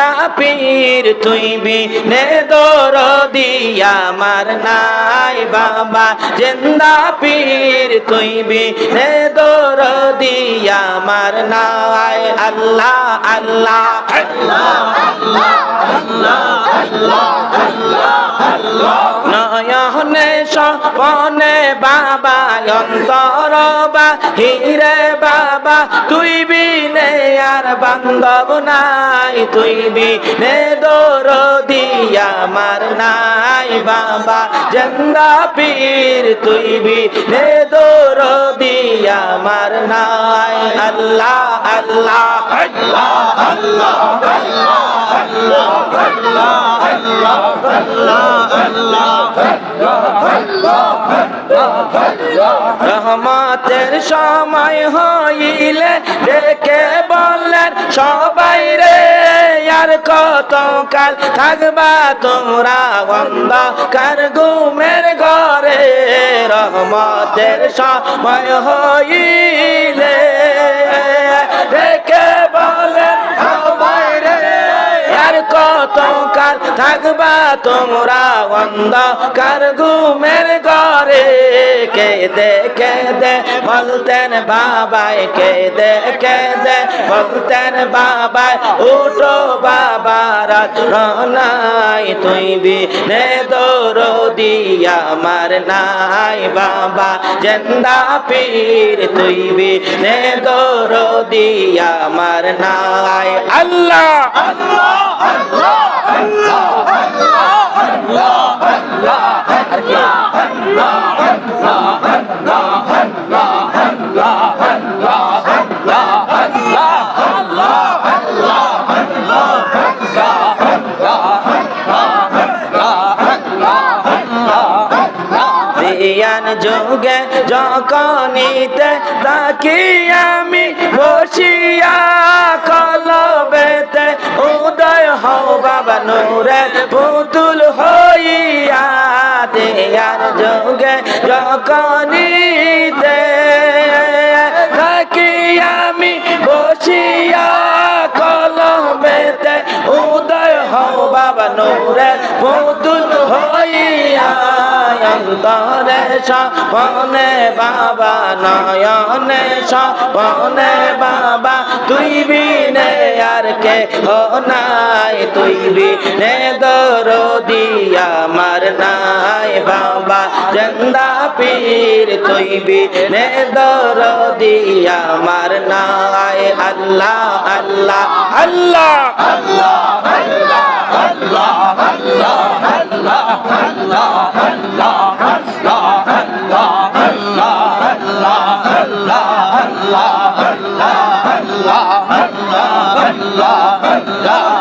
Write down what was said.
জেন্দা পীর তুই বি নে দর দিয়া আমার নাই বাবা। জেন্দা পীর তুই বি নে দর দিয়া আমার নাই। আল্লাহ আল্লাহ, নয়নে সপনে বাবা, অন্তর বা হিরে বাবা, তুই বিনে বান্ধব নাই, তুই বিনে দোর দিয়া মার নাই। বাবা জন্দা পীর, তুই বিনে দোর দিয়া মার নাই আল্লাহ আল্লাহ। রহমতের সময় হইলে ডেকে বললেন, সবাই রে, আর কত কাল থাকবা তোমরা অন্ধকার ঘুমের ঘরে? রহমতের সময় হইলে ডেকে বলেন থাকবা তোমরা অন্ধকার ঘুমের ঘরে। কেদে কেদে বলতেন বাবাই কেদে কেদে বলতেন বাবাই উঠো বাবা রাত নাই তুই বি নে দৌর দিয়া আমার নাই বাবা। জেন্দা পীর তুই বি নে দৌর দিয়া আমার নাই। আল্লাহ! আল্লাহ! বিয়ান যুগে যখনিতে তাকি আমি বসিয়া কলবেতে হও বাবা নূরের পুতুল হইয়া দেয়ার যকনি যখনিতে থাকি আমি বসিয়া কলমেতে, উদয় হও বাবা নূরের পুতুল হইয়া। অন্তরে সপনে বাবা নয়নে সপনে বাবা, তুই বিনে আর কে হো নাই, তুই বিনে দিয়া মার নাই, বাবা জন্দা পীর, তুই বিনে দিয়া মার নাই আল্লাহ আল্লাহ আল্লাহ। Allah